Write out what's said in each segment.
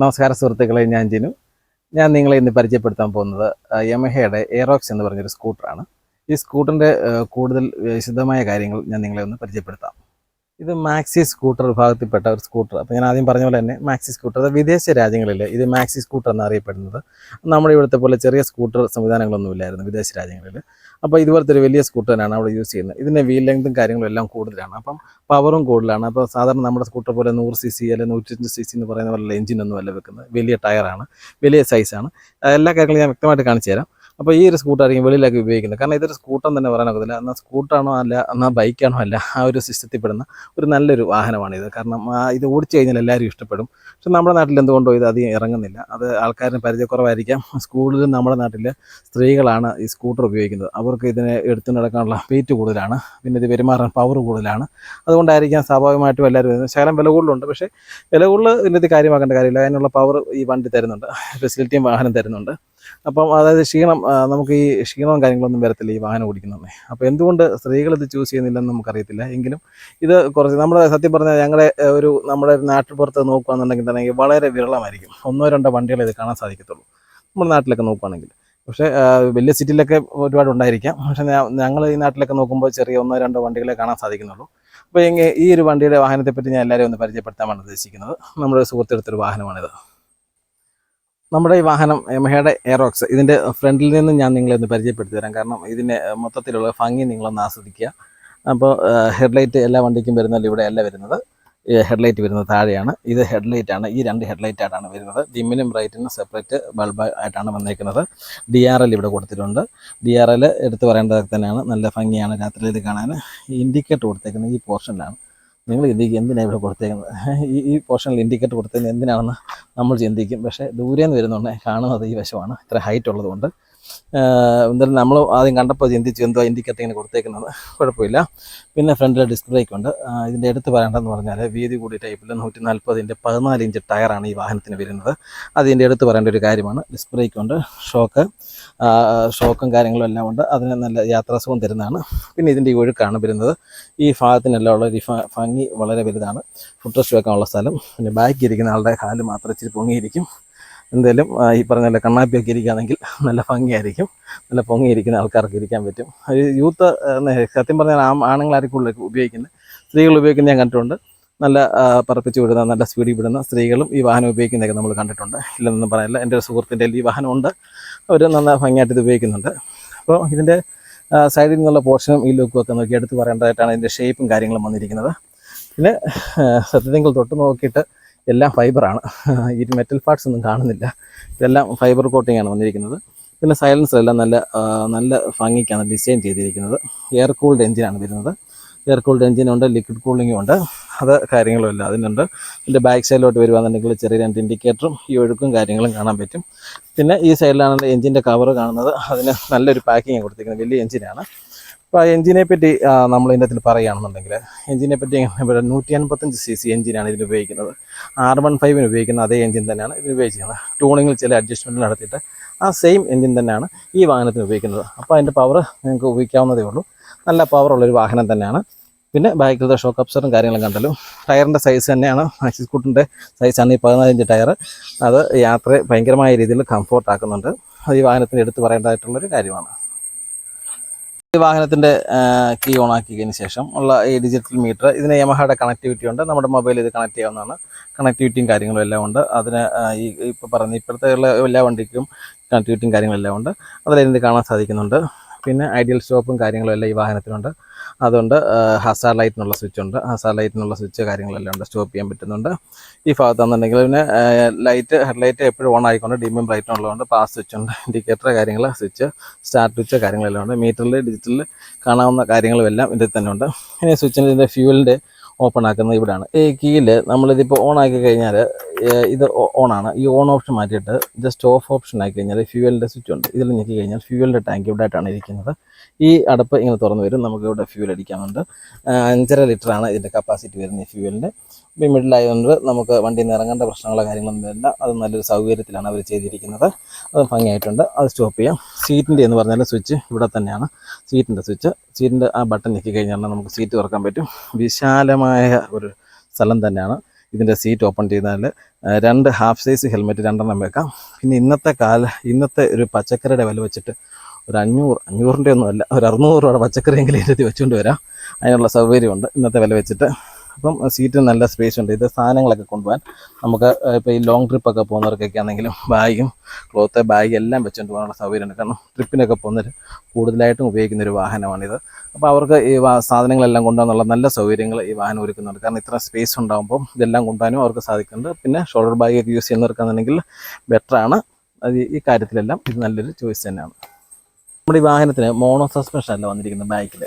നമസ്കാരം സുഹൃത്തുക്കളെ ഞാൻ ജിനു. ഞാൻ നിങ്ങളെ ഇന്ന് പരിചയപ്പെടുത്താൻ പോകുന്നത് യമഹയുടെ എയറോക്സ് എന്ന് പറഞ്ഞൊരു സ്കൂട്ടറാണ്. ഈ സ്കൂട്ടറിന്റെ കൂടുതൽ വിശദമായ കാര്യങ്ങൾ ഞാൻ നിങ്ങളെ ഒന്ന് പരിചയപ്പെടുത്താം. ഇത് മാക്സി സ്കൂട്ടർ വിഭാഗത്തിൽപ്പെട്ട ഒരു സ്കൂട്ടർ അപ്പോൾ ഞാൻ ആദ്യം പറഞ്ഞ പോലെ തന്നെ മാക്സി സ്കൂട്ടർ അത് വിദേശ രാജ്യങ്ങളിൽ ഇത് മാക്സി സ്കൂട്ടർ എന്നറിയപ്പെടുന്നത്. നമ്മുടെ ഇവിടുത്തെ പോലെ ചെറിയ സ്കൂട്ടർ സംവിധാനങ്ങളൊന്നുമില്ലായിരുന്നു വിദേശ രാജ്യങ്ങളിൽ. അപ്പോൾ ഇതുപോലത്തെ ഒരു വലിയ സ്കൂട്ടറാണ് അവിടെ യൂസ് ചെയ്യുന്നത്. ഇതിന്റെ വീൽ ലെങ്തും കാര്യങ്ങളും എല്ലാം കൂടുതലാണ്. അപ്പം പവറും കൂടുതലാണ്. അപ്പോൾ സാധാരണ നമ്മുടെ സ്കൂട്ടർ പോലെ നൂറ് സി സി അല്ലെങ്കിൽ നൂറ്റഞ്ച് സി സി എന്ന് പറയുന്ന പോലെ എഞ്ചിനൊന്നും അല്ല വെക്കുന്നത്. വലിയ ടയറാണ് വലിയ സൈസാണ് എല്ലാ കാര്യങ്ങളും ഞാൻ വ്യക്തമായിട്ട് കാണിച്ചു തരാം. അപ്പോൾ ഈ ഒരു സ്കൂട്ടായിരിക്കും വെളിയിലൊക്കെ ഉപയോഗിക്കുന്നത്. കാരണം ഇതൊരു സ്കൂട്ടർ തന്നെ പറയാനൊക്കത്തില്ല എന്നാൽ സ്കൂട്ടറാണോ അല്ല എന്നാൽ ബൈക്കാണോ അല്ല ആ ഒരു സിസ്റ്റത്തിൽ പെടുന്ന ഒരു നല്ലൊരു വാഹനമാണിത്. കാരണം ഇത് ഓടിച്ചു കഴിഞ്ഞാൽ എല്ലാവരും ഇഷ്ടപ്പെടും. പക്ഷെ നമ്മുടെ നാട്ടിൽ എന്തുകൊണ്ടോ ഇത് അധികം ഇറങ്ങുന്നില്ല. അത് ആൾക്കാരിന് പരിചയക്കുറവായിരിക്കാം. സ്കൂളിലും നമ്മുടെ നാട്ടിൽ സ്ത്രീകളാണ് ഈ സ്കൂട്ടർ ഉപയോഗിക്കുന്നത്. അവർക്ക് ഇതിനെ എടുത്തു നടക്കാനുള്ള വെയിറ്റ് കൂടുതലാണ്. പിന്നെ ഇത് പെരുമാറാൻ പവർ കൂടുതലാണ്. അതുകൊണ്ടായിരിക്കാം സ്വാഭാവികമായിട്ടും എല്ലാവരും ശകലം വില കൂടുതലുണ്ട്. പക്ഷേ വില കൂടുതൽ ഇതിന്റെ കാര്യമാക്കേണ്ട കാര്യമില്ല. അതിനുള്ള പവർ ഈ വണ്ടി തരുന്നുണ്ട്. ഫെസിലിറ്റിയും വാഹനം തരുന്നുണ്ട്. അപ്പം അതായത് ക്ഷീണം നമുക്ക് ഈ ക്ഷീണവും കാര്യങ്ങളൊന്നും വരത്തില്ല ഈ വാഹനം ഓടിക്കുന്നതന്നെ അപ്പോൾ എന്തുകൊണ്ട് സ്ത്രീകൾ ഇത് ചൂസ് ചെയ്യുന്നില്ലെന്ന് നമുക്കറിയത്തില്ല. എങ്കിലും ഇത് കുറച്ച് നമ്മുടെ സത്യം പറഞ്ഞാൽ ഞങ്ങളുടെ ഒരു നമ്മുടെ ഒരു നാട്ടുപുറത്ത് നോക്കുകയാണെന്നുണ്ടെങ്കിൽ തന്നെ വളരെ വിരളമായിരിക്കും. ഒന്നോ രണ്ടോ വണ്ടികൾ ഇത് കാണാൻ സാധിക്കത്തുള്ളൂ. നമ്മുടെ നാട്ടിലൊക്കെ നോക്കുകയാണെങ്കിൽ. പക്ഷേ വലിയ സിറ്റിയിലൊക്കെ ഒരുപാട് ഉണ്ടായിരിക്കാം. പക്ഷേ ഞങ്ങൾ ഈ നാട്ടിലൊക്കെ നോക്കുമ്പോൾ ചെറിയ ഒന്നോ രണ്ടോ വണ്ടികളെ കാണാൻ സാധിക്കുന്നുള്ളൂ. അപ്പോൾ ഈ ഒരു വണ്ടിയുടെ വാഹനത്തെപ്പറ്റി ഞാൻ എല്ലാവരെയും ഒന്ന് പരിചയപ്പെടുത്താനാണ് ഉദ്ദേശിക്കുന്നത് നമ്മുടെ സുഹൃത്തെടുത്തൊരു വാഹനമാണിത്. നമ്മുടെ ഈ വാഹനം യമഹയുടെ എയറോക്സ് ഇതിന്റെ ഫ്രണ്ടിൽ നിന്ന് ഞാൻ നിങ്ങളെ ഒന്ന് പരിചയപ്പെടുത്തി തരാം. കാരണം ഇതിന്റെ മൊത്തത്തിലുള്ള ഭംഗി നിങ്ങളൊന്ന് ആസ്വദിക്കുക. അപ്പോൾ ഹെഡ്ലൈറ്റ് എല്ലാ വണ്ടിക്കും വരുന്നതിൽ ഇവിടെ അല്ല വരുന്നത്. ഹെഡ്ലൈറ്റ് വരുന്നത് താഴെയാണ്. ഇത് ഹെഡ്ലൈറ്റ് ആണ്. ഈ രണ്ട് ഹെഡ്ലൈറ്റ് ആയിട്ടാണ് വരുന്നത്. ഡിമ്മിനും ബ്രൈറ്റിനും സെപ്പറേറ്റ് ബൾബ് ആയിട്ടാണ് വന്നേക്കുന്നത്. ഡി ആർ എൽ ഇവിടെ കൊടുത്തിട്ടുണ്ട്. ഡി ആർ എൽ എടുത്ത് പറയേണ്ടതൊക്കെ തന്നെയാണ്. നല്ല ഭംഗിയാണ് രാത്രിയിൽ ഇത് കാണാൻ. ഇൻഡിക്കേറ്റർ കൊടുത്തേക്കുന്നത് ഈ പോർഷനിലാണ്. നിങ്ങൾ ചിന്തിക്കും എന്തിനാണ് ഇവിടെ കൊടുത്തേക്കുന്നത്? ഈ ഈ പോർഷനിൽ ഇൻഡിക്കേറ്റർ കൊടുത്തേക്കുന്നത് എന്തിനാണെന്ന് നമ്മൾ ചിന്തിക്കും. പക്ഷേ ദൂരെ നിന്ന് വരുന്നുണ്ടെങ്കിൽ കാണുന്നത് ഈ വശമാണ്. ഇത്ര ഹൈറ്റ് ഉള്ളതുകൊണ്ട്. എന്തായാലും നമ്മൾ ആദ്യം കണ്ടപ്പോൾ ചിന്തിച്ചു എന്തോ ഇൻഡിക്കേറ്റർ ഇങ്ങനെ കൊടുത്തേക്കുന്നത്. കുഴപ്പമില്ല. പിന്നെ ഫ്രണ്ടിൽ ഡിസ്ക് ബ്രേക്ക് ഉണ്ട്. ഇതിന്റെ എടുത്ത് പറയേണ്ടതെന്ന് പറഞ്ഞാൽ വീതി കൂടി ടൈപ്പിൽ നൂറ്റി നാൽപ്പതിന്റെ പതിനാല് ഇഞ്ച് ടയറാണ് ഈ വാഹനത്തിന് വരുന്നത്. അതിന്റെ എടുത്ത് പറയേണ്ട ഒരു കാര്യമാണ്. ഡിസ്ക് ബ്രേക്ക് ഉണ്ട് ഷോക്ക് ഷോക്കും കാര്യങ്ങളും എല്ലാം ഉണ്ട്. അതിന് നല്ല യാത്രാസുഖം തരുന്നതാണ്. പിന്നെ ഇതിന്റെ ഈ ഒഴുക്കാണ് വരുന്നത്. ഈ ഭാഗത്തിനെല്ലാം ഉള്ള ഒരു ഭംഗി വളരെ വലുതാണ്. ഫുഡ് റെസ്റ്റ് വെക്കാനുള്ള സ്ഥലം. പിന്നെ ബാക്കി ഇരിക്കുന്ന ആളുടെ കാൽ മാത്രം ഇച്ചിരി പൊങ്ങിയിരിക്കും. എന്തായാലും ഈ പറഞ്ഞ പോലെ കണ്ണാപ്പിയൊക്കെ ഇരിക്കുകയാണെങ്കിൽ നല്ല ഭംഗിയായിരിക്കും. നല്ല പൊങ്ങിയിരിക്കുന്ന ആൾക്കാർക്ക് ഇരിക്കാൻ പറ്റും. ഒരു യൂത്ത് സത്യം പറഞ്ഞാൽ ആ ആണുങ്ങളായിരിക്കും കൂടുതൽ ഉപയോഗിക്കുന്നത് സ്ത്രീകൾ ഉപയോഗിക്കുന്ന ഞാൻ കണ്ടിട്ടുണ്ട്. നല്ല പറപ്പിച്ച് വിടുന്ന നല്ല സ്പീഡിൽ വിടുന്ന സ്ത്രീകളും ഈ വാഹനം ഉപയോഗിക്കുന്നതൊക്കെ നമ്മൾ കണ്ടിട്ടുണ്ട്. ഇല്ലെന്നൊന്നും പറയില്ല എന്റെ ഒരു സുഹൃത്തിന്റെ ഈ വാഹനമുണ്ട്. അവർ നന്ന ഭംഗിയായിട്ട് ഇത് ഉപയോഗിക്കുന്നുണ്ട്. അപ്പോൾ ഇതിന്റെ സൈഡിൽ നിന്നുള്ള പോർഷനും ഈ ലുക്കും ഒക്കെ നോക്കി എടുത്ത് പറയേണ്ടതായിട്ടാണ് ഇതിന്റെ ഷേപ്പും കാര്യങ്ങളും വന്നിരിക്കുന്നത്. പിന്നെ സത്യത്തിൽ തൊട്ട് നോക്കിയിട്ട് എല്ലാം ഫൈബറാണ് ഈ മെറ്റൽ പാർട്സ് ഒന്നും കാണുന്നില്ല. ഇതെല്ലാം ഫൈബർ കോട്ടിംഗ് ആണ് വന്നിരിക്കുന്നത്. പിന്നെ സൈലൻസർ എല്ലാം നല്ല നല്ല ഭംഗിക്കാണ് ഡിസൈൻ ചെയ്തിരിക്കുന്നത്. എയർ കൂൾഡ് എഞ്ചിനാണ് വരുന്നത്. എയർ കൂൾഡ് എഞ്ചിനുണ്ട് ലിക്വിഡ് കൂളിംഗും ഉണ്ട്. അത് കാര്യങ്ങളും ഇല്ല അതിനുണ്ട്. ഇതിന്റെ ബാക്ക് സൈഡിലോട്ട് വരുവാന്നുണ്ടെങ്കിൽ ചെറിയ രണ്ട് ഇൻഡിക്കേറ്ററും ഈ ഒഴുക്കും കാര്യങ്ങളും കാണാൻ പറ്റും. പിന്നെ ഈ സൈഡിലാണ് എഞ്ചിന്റെ കവർ കാണുന്നത്. അതിന് നല്ലൊരു പാക്കിങ് കൊടുത്തിരിക്കുന്നത്. വലിയ എഞ്ചിനാണ് അപ്പോൾ ആ എഞ്ചിനെ പറ്റി നമ്മൾ ഇതിന്റെ അതിൽ പറയുകയാണെന്നുണ്ടെങ്കിൽ എഞ്ചിനെ പറ്റി ഇവിടെ നൂറ്റി അൻപത്തഞ്ച് സി സി എഞ്ചിനാണ് ഇതിൽ ഉപയോഗിക്കുന്നത്. ആർ വൺ ഫൈവിന് ഉപയോഗിക്കുന്ന അതേ എഞ്ചിൻ തന്നെയാണ് ഇതിൽ ഉപയോഗിക്കുന്നത് ടൂണിങ്ങിൽ ചില അഡ്ജസ്റ്റ്മെന്റ് നടത്തിയിട്ട് ആ സെയിം എഞ്ചിൻ തന്നെയാണ് ഈ വാഹനത്തിന് ഉപയോഗിക്കുന്നത്. അപ്പോൾ അതിന്റെ പവർ നിങ്ങൾക്ക് ഉപയോഗിക്കാവുന്നതേ ഉള്ളൂ. നല്ല പവറുള്ളൊരു വാഹനം തന്നെയാണ്. പിന്നെ ബാക്കിലത്തെ ഷോക്ക് അപ്സറും കാര്യങ്ങളും കണ്ടല്ലോ. ടയറിന്റെ സൈസ് തന്നെയാണ്. ആക്സിസ് കൂട്ടിന്റെ സൈസാണ് ഈ പതിനാലിഞ്ച് ടയർ. അത് യാത്ര ഭയങ്കരമായ രീതിയിൽ കംഫോർട്ടാക്കുന്നുണ്ട് അത് ഈ വാഹനത്തിന് എടുത്ത് പറയേണ്ടതായിട്ടുള്ളൊരു കാര്യമാണ്. വാഹനത്തിന്റെ കീ ഓൺ ആക്കിയതിന് ശേഷം ഉള്ള ഈ ഡിജിറ്റൽ മീറ്റർ ഇതിന് യമഹയുടെ കണക്ടിവിറ്റി ഉണ്ട്. നമ്മുടെ മൊബൈൽ ഇത് കണക്ട് ചെയ്യാവുന്നതാണ്. കണക്ടിവിറ്റിയും കാര്യങ്ങളും എല്ലാം ഉണ്ട്. അതിന് ഈ ഇപ്പോൾ പറഞ്ഞ ഇപ്പോഴത്തെ ഉള്ള എല്ലാ വണ്ടിക്കും കണക്ടിവിറ്റിയും കാര്യങ്ങളെല്ലാം ഉണ്ട്. അതിലെന്ത് കാണാൻ സാധിക്കുന്നുണ്ട്. പിന്നെ ഐഡിയൽ സ്റ്റോപ്പും കാര്യങ്ങളും എല്ലാം ഈ വാഹനത്തിനുണ്ട്. അതുകൊണ്ട് ഹസാർ ലൈറ്റിനുള്ള സ്വിച്ച് ഉണ്ട്. ഹസാർ ലൈറ്റിനുള്ള സ്വിച്ച് കാര്യങ്ങളെല്ലാം ഉണ്ട് സ്റ്റോപ്പ് ചെയ്യാൻ പറ്റുന്നുണ്ട്. ഈ ഭാഗത്താണെന്നുണ്ടെങ്കിൽ പിന്നെ ലൈറ്റ് ഹെഡ്ലൈറ്റ് എപ്പോഴും ഓൺ ആയിക്കൊണ്ട് ഡിമ്മും ബ്രൈറ്റും ഉള്ളതുകൊണ്ട് പാസ് സ്വിച്ച് ഉണ്ട്. ഇൻഡിക്കേറ്റർ കാര്യങ്ങൾ സ്വിച്ച് സ്റ്റാർട്ട് സ്വിച്ച് കാര്യങ്ങളെല്ലാം ഉണ്ട്. മീറ്ററിൽ ഡിജിറ്റലിൽ കാണാവുന്ന കാര്യങ്ങളും എല്ലാം ഇതിൽ തന്നെ ഉണ്ട്. ഇനി സ്വിച്ചിന്റെ ഇതിന്റെ ഫ്യൂവലിന്റെ ഓപ്പൺ ആക്കുന്നത് ഇവിടെയാണ്. ഈ കീയിൽ നമ്മളിതിപ്പോൾ ഓൺ ആക്കി കഴിഞ്ഞാൽ ഇത് ഓണാണ്. ഈ ഓൺ ഓപ്ഷൻ മാറ്റിയിട്ട് ജസ്റ്റ് ഓഫ് ഓപ്ഷൻ ആക്കി കഴിഞ്ഞാൽ ഫ്യൂവലിന്റെ സ്വിച്ച് ഉണ്ട്. ഇതിൽ ഞെക്കി കഴിഞ്ഞാൽ ഫ്യൂവലിന്റെ ടാങ്ക് ഇവിടെ ആയിട്ടാണ് ഇരിക്കുന്നത്. ഈ അടപ്പ് ഇങ്ങനെ തുറന്നു വരും. നമുക്ക് ഇവിടെ ഫ്യൂവൽ അടിക്കാനുണ്ട്. അഞ്ചര ലിറ്ററാണ് ഇതിന്റെ കപ്പാസിറ്റി വരുന്നത് ഫ്യൂവലിന്റെ ഇപ്പോൾ മിഡിൽ ആയതുകൊണ്ട് നമുക്ക് വണ്ടിയിൽ നിന്ന് ഇറങ്ങേണ്ട പ്രശ്നങ്ങളോ കാര്യങ്ങളൊന്നും വരില്ല. അത് നല്ലൊരു സൗകര്യത്തിലാണ് അവർ ചെയ്തിരിക്കുന്നത്. അത് ഭംഗിയായിട്ടുണ്ട്. അത് സ്റ്റോപ്പ് ചെയ്യാം. സീറ്റിന്റെ എന്ന് പറഞ്ഞാൽ സ്വിച്ച് ഇവിടെ തന്നെയാണ്. സീറ്റിന്റെ സ്വിച്ച് സീറ്റിന്റെ ആ ബട്ടൺ ഞെക്കി കഴിഞ്ഞാൽ നമുക്ക് സീറ്റ് തുറക്കാൻ പറ്റും. വിശാലമായ ഒരു സ്ഥലം തന്നെയാണ് ഇതിന്റെ സീറ്റ് ഓപ്പൺ ചെയ്താൽ രണ്ട് ഹാഫ് സൈസ് ഹെൽമെറ്റ് രണ്ടെണ്ണം വെക്കാം. പിന്നെ ഇന്നത്തെ കാല ഇന്നത്തെ ഒരു പച്ചക്കറിയുടെ വില വെച്ചിട്ട് ഒരു അഞ്ഞൂറ് അഞ്ഞൂറിന്റെ ഒന്നും അല്ല ഒരു അറുന്നൂറ് രൂപയുടെ പച്ചക്കറിയെങ്കിലും ഇരുത്തി വെച്ചുകൊണ്ട് വരാം. അതിനുള്ള സൗകര്യമുണ്ട്. ഇന്നത്തെ വില വെച്ചിട്ട് അപ്പം സീറ്റിന് നല്ല സ്പേസ് ഉണ്ട്. ഇത് സാധനങ്ങളൊക്കെ കൊണ്ടുപോകാൻ നമുക്ക് ഇപ്പോൾ ഈ ലോങ് ട്രിപ്പൊക്കെ പോകുന്നവർക്കൊക്കെ ആണെങ്കിലും ബാഗും ക്ലോത്ത് ബാഗ് എല്ലാം വെച്ചുകൊണ്ട് പോകാനുള്ള സൗകര്യമുണ്ട് കാരണം ട്രിപ്പിനൊക്കെ പോകുന്നവർ കൂടുതലായിട്ടും ഉപയോഗിക്കുന്ന ഒരു വാഹനമാണിത്. അപ്പോൾ അവർക്ക് ഈ സാധനങ്ങളെല്ലാം കൊണ്ടുപോകാനുള്ള നല്ല സൗകര്യങ്ങൾ ഈ വാഹനം ഒരുക്കുന്നുണ്ട്. കാരണം ഇത്ര സ്പേസ് ഉണ്ടാകുമ്പോൾ ഇതെല്ലാം കൊണ്ടുപോകാനും അവർക്ക് സാധിക്കുന്നുണ്ട്. പിന്നെ ഷോൾഡർ ബാഗൊക്കെ യൂസ് ചെയ്യുന്നവർക്കാണെന്നുണ്ടെങ്കിൽ ബെറ്ററാണ് അത് ഈ കാര്യത്തിലെല്ലാം ഇത് നല്ലൊരു ചോയ്സ് തന്നെയാണ്. നമ്മുടെ ഈ വാഹനത്തിന് മോണോ സസ്പെൻഷൻ അല്ല വന്നിരിക്കുന്നത് ബാക്കിൽ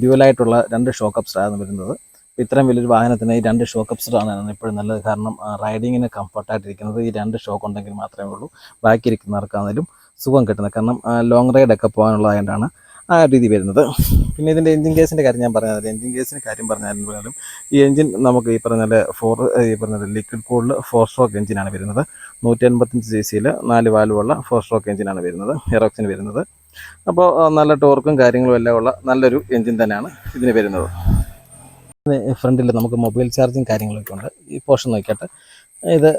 ഡ്യുവലായിട്ടുള്ള രണ്ട് ഷോക്ക് ആണ് വരുന്നത്. ഇത്രയും വലിയൊരു വാഹനത്തിന് ഈ രണ്ട് ഷോക്ക് അപ്സറാണ് എപ്പോഴും നല്ലത്. കാരണം റൈഡിങ്ങിന് കംഫർട്ടായിട്ടിരിക്കുന്നത് ഈ രണ്ട് ഷോക്ക് ഉണ്ടെങ്കിൽ മാത്രമേ ഉള്ളൂ. ബാക്കി ഇരിക്കുന്നവർക്കാണെങ്കിലും സുഖം കിട്ടുന്നത്. കാരണം ലോങ് റൈഡൊക്കെ പോകാനുള്ളതായതുകൊണ്ടാണ് ആ രീതി വരുന്നത്. പിന്നെ ഇതിന്റെ എഞ്ചിൻ കേസിന്റെ കാര്യം ഞാൻ പറഞ്ഞത്. എഞ്ചിൻ കേസിന്റെ കാര്യം പറഞ്ഞാലും ഈ എഞ്ചിൻ നമുക്ക് ഈ പറഞ്ഞ ഫോർ ഈ പറഞ്ഞ ലിക്വിഡ് കൂളിൽ ഫോർ സ്ട്രോക്ക് എഞ്ചിനാണ് വരുന്നത്. നൂറ്റി എൺപത്തഞ്ച് സി സിയിൽ നാല് വാൽവുള്ള ഫോർ സ്ട്രോക്ക് എഞ്ചിനാണ് വരുന്നത്. എറോക്സിന് വരുന്നത്. അപ്പോൾ നല്ല ടോർക്കും കാര്യങ്ങളും എല്ലാം ഉള്ള നല്ലൊരു എഞ്ചിൻ തന്നെയാണ് ഇതിന് വരുന്നത്. ഫ്രണ്ടിൽ നമുക്ക് മൊബൈൽ ചാർജിങ് കാര്യങ്ങളൊക്കെ ഉണ്ട്. ഈ പോർഷൻ നോക്കിയിട്ട് ഇത്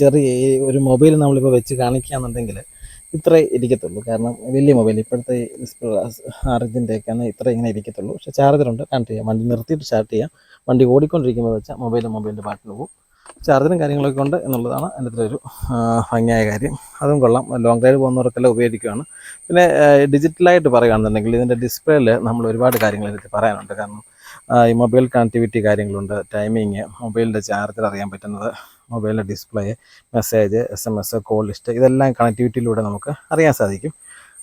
ചെറിയ ഒരു മൊബൈൽ നമ്മളിപ്പോൾ വെച്ച് കാണിക്കുകയാണെന്നുണ്ടെങ്കിൽ ഇത്രേ ഇരിക്കത്തുള്ളൂ. കാരണം വലിയ മൊബൈൽ ഇപ്പോഴത്തെ ആറിന്റെ ഒക്കെയാണ് ഇത്ര ഇങ്ങനെ ഇരിക്കത്തുള്ളൂ. പക്ഷേ ചാർജറുണ്ട് കണക്ട് ചെയ്യാം. വണ്ടി നിർത്തിയിട്ട് സ്റ്റാർട്ട് ചെയ്യാം. വണ്ടി ഓടിക്കൊണ്ടിരിക്കുമ്പോൾ വെച്ചാൽ മൊബൈൽ മൊബൈലിന്റെ പാട്ടിന് പോകും. ചാർജറും കാര്യങ്ങളൊക്കെ ഉണ്ട് എന്നുള്ളതാണ് എന്റെ ഒരു ഭംഗിയായ കാര്യം. അതും കൊള്ളാം. ലോങ് ഡ്രൈവ് പോകുന്നവർക്കെല്ലാം ഉപയോഗിക്കുകയാണ്. പിന്നെ ഡിജിറ്റലായിട്ട് പറയുകയാണെന്നുണ്ടെങ്കിൽ ഇതിന്റെ ഡിസ്പ്ലേയിൽ നമ്മൾ ഒരുപാട് കാര്യങ്ങൾ ഇതിൽ പറയാനുണ്ട്. കാരണം ഈ മൊബൈൽ കണക്ടിവിറ്റി കാര്യങ്ങളുണ്ട്. ടൈമിങ് മൊബൈലിന്റെ ചാർജർ അറിയാൻ പറ്റുന്നത് മൊബൈലിന്റെ display message S M S call list ഇതെല്ലാം കണക്ടിവിറ്റിയിലൂടെ നമുക്ക് അറിയാൻ സാധിക്കും.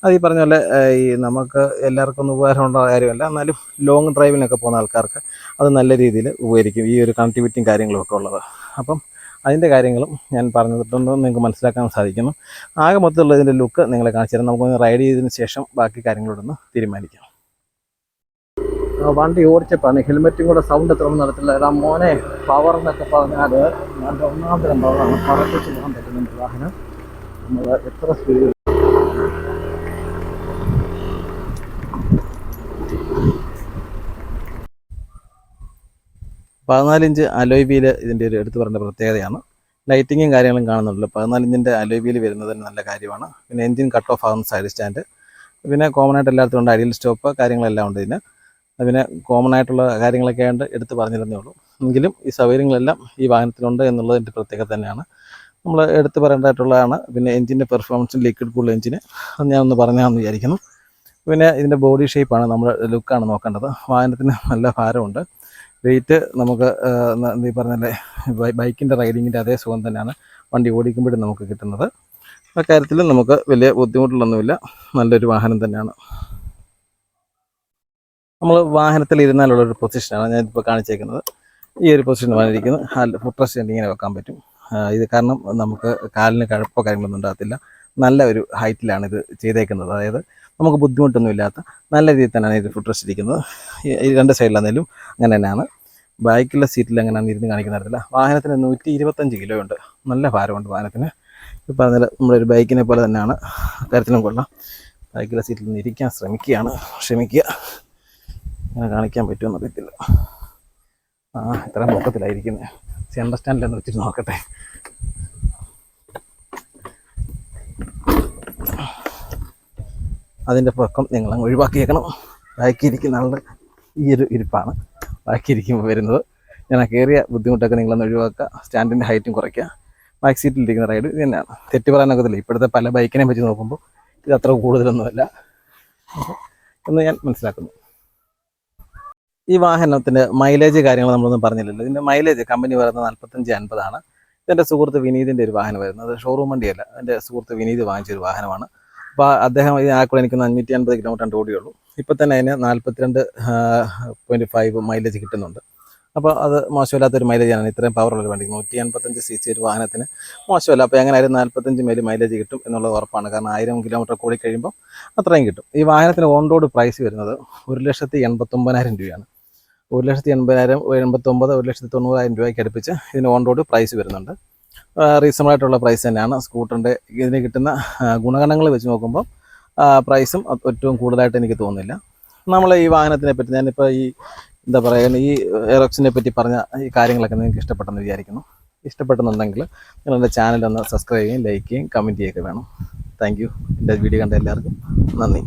അത് ഈ പറഞ്ഞ പോലെ ഈ നമുക്ക് എല്ലാവർക്കും ഒന്നും ഉപകാരമുള്ള കാര്യമല്ല എന്നാലും ലോങ് ഡ്രൈവിനൊക്കെ പോകുന്ന ആൾക്കാർക്ക് അത് നല്ല രീതിയിൽ ഉപകരിക്കും ഈ ഒരു കണക്ടിവിറ്റിയും കാര്യങ്ങളും ഒക്കെ ഉള്ളത്. അപ്പം അതിന്റെ കാര്യങ്ങളും ഞാൻ പറഞ്ഞിട്ടുണ്ടെന്ന് നിങ്ങൾക്ക് മനസ്സിലാക്കാൻ സാധിക്കുന്നു. ആകെ മൊത്തമുള്ള ഇതിന്റെ ലുക്ക് നിങ്ങളെ കാണിച്ചു തരാം. നമുക്കൊന്ന് റൈഡ് ചെയ്തതിന് ശേഷം ബാക്കി കാര്യങ്ങളോടൊന്ന് തീരുമാനിക്കാം. വണ്ടി ഓടിച്ചപ്പോഴാണ് ഹെൽമെറ്റും കൂടെ സൗണ്ട് എത്ര നടത്തില്ല. എടാ മോനെ പവർ എന്നൊക്കെ പറഞ്ഞാൽ നല്ല ഒന്നാം പവറാണ് പറപ്പിച്ച് പോകാൻ പറ്റുന്നുണ്ട് വാഹനം. നമ്മൾ എത്ര സ്പീഡ് പതിനാലിഞ്ച് അലോയ് വീൽ ഇതിന്റെ ഒരു എടുത്തു പറയേണ്ട പ്രത്യേകതയാണ്. ലൈറ്റിങ്ങും കാര്യങ്ങളും കാണുന്നുണ്ടല്ലോ. പതിനാലിഞ്ചിന്റെ അലോയ് വീൽ വരുന്നത് നല്ല കാര്യമാണ്. പിന്നെ എൻജിൻ കട്ട് ഓഫ് ആകുന്ന സൈഡ് സ്റ്റാൻഡ് പിന്നെ കോമൺ ആയിട്ട് എല്ലായിടത്തും ഉണ്ട് അടിയിൽ സ്റ്റോപ്പ് കാര്യങ്ങളെല്ലാം ഉണ്ട് ഇതിന്. പിന്നെ കോമൺ ആയിട്ടുള്ള കാര്യങ്ങളൊക്കെ ആയിട്ട് എടുത്ത് പറഞ്ഞിരുന്നേ ഉള്ളൂ. എങ്കിലും ഈ സൗകര്യങ്ങളെല്ലാം ഈ വാഹനത്തിലുണ്ട് എന്നുള്ളതിന്റെ പ്രത്യേകത തന്നെയാണ്. നമ്മൾ എടുത്ത് പറയേണ്ടതായിട്ടുള്ളതാണ്. പിന്നെ എഞ്ചിന്റെ പെർഫോമൻസും ലിക്വിഡ് കൂൾ എഞ്ചിന് അത് ഞാൻ ഒന്ന് പറഞ്ഞാന്ന് വിചാരിക്കുന്നു. പിന്നെ ഇതിന്റെ ബോഡി ഷേപ്പാണ് നമ്മൾ ലുക്കാണ് നോക്കേണ്ടത്. വാഹനത്തിന് നല്ല ഭാരമുണ്ട്. വെയിറ്റ് നമുക്ക് പറഞ്ഞാൽ ഈ പറഞ്ഞല്ലേ ബൈക്കിന്റെ റൈഡിങ്ങിന്റെ അതേ സുഖം തന്നെയാണ് വണ്ടി ഓടിക്കുമ്പോഴും നമുക്ക് കിട്ടുന്നത്. ആ കാര്യത്തിൽ നമുക്ക് വലിയ ബുദ്ധിമുട്ടുകളൊന്നുമില്ല. നല്ലൊരു വാഹനം തന്നെയാണ്. നമ്മൾ വാഹനത്തിൽ ഇരുന്നാലുള്ള ഒരു പൊസിഷനാണ് ഞാൻ ഇപ്പോൾ കാണിച്ചേക്കുന്നത്. ഈ ഒരു പൊസിഷൻ വന്നിരിക്കുന്നത് ഹാൽ റെസ്റ്റ് ഇങ്ങനെ വെക്കാൻ പറ്റും. ഇത് കാരണം നമുക്ക് കാലിന് കഴപ്പോ കാര്യങ്ങളൊന്നും ഉണ്ടാകത്തില്ല. നല്ല ഒരു ഹൈറ്റിലാണ് ഇത് ചെയ്തേക്കുന്നത്. അതായത് നമുക്ക് ബുദ്ധിമുട്ടൊന്നും ഇല്ലാത്ത നല്ല രീതിയിൽ തന്നെയാണ് ഇത് റെസ്റ്റ് ഇരിക്കുന്നത്. ഈ- രണ്ട് സൈഡിലാണെങ്കിലും അങ്ങനെ തന്നെയാണ്. ബൈക്കിലെ സീറ്റിൽ അങ്ങനെ ഇരുന്ന് കാണിക്കുന്ന തരത്തില്ല വാഹനത്തിന് നൂറ്റി ഇരുപത്തഞ്ച് കിലോ ഉണ്ട്. നല്ല ഭാരമുണ്ട് വാഹനത്തിന്. ഇപ്പോൾ പറഞ്ഞാൽ നമ്മളൊരു ബൈക്കിനെ പോലെ തന്നെയാണ്. തരത്തിലും കൊള്ളാം. ബൈക്കിലെ സീറ്റിൽ നിന്ന് ഇരിക്കാൻ ശ്രമിക്കുകയാണ്. ശ്രമിക്കുക അങ്ങനെ കാണിക്കാൻ പറ്റുമെന്ന് അറിയത്തില്ല ആ ഇത്ര പൊക്കത്തിലായിരിക്കുന്നത് സ്റ്റാൻഡിൽ എന്ന് വെച്ചിട്ട് നോക്കട്ടെ. അതിന്റെ പൊക്കം നിങ്ങൾ അങ്ങ് ഒഴിവാക്കിയേക്കണം. ബാക്കിയിരിക്കുന്ന ആളുടെ ഈ ഒരു ഇരിപ്പാണ് ബാക്കിയിരിക്കുമ്പോൾ വരുന്നത്. ഞാൻ കയറിയ ബുദ്ധിമുട്ടൊക്കെ നിങ്ങളൊന്ന് ഒഴിവാക്കുക. സ്റ്റാൻഡിന്റെ ഹൈറ്റും കുറയ്ക്കുക. ബാക്ക് സീറ്റിലിരിക്കുന്ന റൈഡ് ഇത് തന്നെയാണ്. തെറ്റ് പറയാനൊക്കത്തില്ല. ഇപ്പോഴത്തെ പല ബൈക്കിനെ വെച്ച് നോക്കുമ്പോൾ ഇത് അത്ര കൂടുതലൊന്നുമല്ല. എന്ന് ഞാൻ മനസ്സിലാക്കുന്നു. ഈ വാഹനത്തിന്റെ മൈലേജ് കാര്യങ്ങൾ നമ്മളൊന്നും പറഞ്ഞില്ലല്ലോ. ഇതിന്റെ മൈലേജ് കമ്പനി പറയുന്നത് നാൽപ്പത്തഞ്ച് അൻപതാണ്. ഇതെന്റെ സുഹൃത്ത് വിനീതിന്റെ ഒരു വാഹനം വരുന്നത് ഷോറൂം വണ്ടിയല്ല എന്റെ സുഹൃത്ത് വിനീത് വാങ്ങിച്ചൊരു വാഹനമാണ്. അപ്പോൾ അദ്ദേഹം ഇതിനാക്കൂടെ എനിക്ക് അഞ്ഞൂറ്റി അൻപത് കിലോമീറ്റർ ഓടിയുള്ളൂ. ഇപ്പൊ തന്നെ അതിന് നാൽപ്പത്തിരണ്ട് പോയിന്റ് ഫൈവ് മൈലേജ് കിട്ടുന്നുണ്ട്. അപ്പോൾ അത് മോശമില്ലാത്ത മോശമില്ലാത്തൊരു മൈലേജാണ് ഇത്രയും പവറുള്ള ഒരു വണ്ടി. നൂറ്റി അൻപത്തഞ്ച് സി സി ഒരു വാഹനത്തിന് മോശമല്ല. അപ്പോൾ എങ്ങനെ ആയാലും നാൽപ്പത്തഞ്ച് മേൽ മൈലേജ് കിട്ടും എന്നുള്ളത് ഉറപ്പാണ്. കാരണം ആയിരം കിലോമീറ്റർ കൂടി കഴിയുമ്പോൾ അത്രയും കിട്ടും. ഈ വാഹനത്തിന് ഓൺ റോഡ് പ്രൈസ് വരുന്നത് ഒരു ലക്ഷത്തി എൺപത്തൊമ്പതിനായിരം രൂപയാണ്. ഒരു ലക്ഷത്തി എൺപതിനായിരം എൺപത്തൊമ്പത് ഒരു ലക്ഷത്തി തൊണ്ണൂറായിരം രൂപയ്ക്ക് അടുപ്പിച്ച് ഇതിന് ഓൺ റോഡ് പ്രൈസ് വരുന്നുണ്ട്. റീസണബിൾ ആയിട്ടുള്ള പ്രൈസ് തന്നെയാണ്. സ്കൂട്ടറിന്റെ ഇതിന് കിട്ടുന്ന ഗുണഗണങ്ങൾ വെച്ച് നോക്കുമ്പോൾ പ്രൈസും ഏറ്റവും കൂടുതലായിട്ട് എനിക്ക് തോന്നുന്നില്ല. നമ്മൾ ഈ വാഹനത്തിനെ പറ്റി ഞാനിപ്പോൾ ഈ എന്താ പറയുക ഈ എറോക്സിനെ പറ്റി പറഞ്ഞ ഈ കാര്യങ്ങളൊക്കെ നിങ്ങൾക്ക് ഇഷ്ടപ്പെട്ടെന്ന് വിചാരിക്കുന്നു. ഇഷ്ടപ്പെട്ടെന്നുണ്ടെങ്കിൽ നിങ്ങൾ എന്റെ ചാനൽ ഒന്ന് സബ്സ്ക്രൈബ് ചെയ്യുകയും ലൈക്ക് ചെയ്യുകയും കമന്റ് ചെയ്യുകയൊക്കെ വേണം. താങ്ക് യു എന്റെ വീഡിയോ കണ്ട എല്ലാവർക്കും നന്ദി.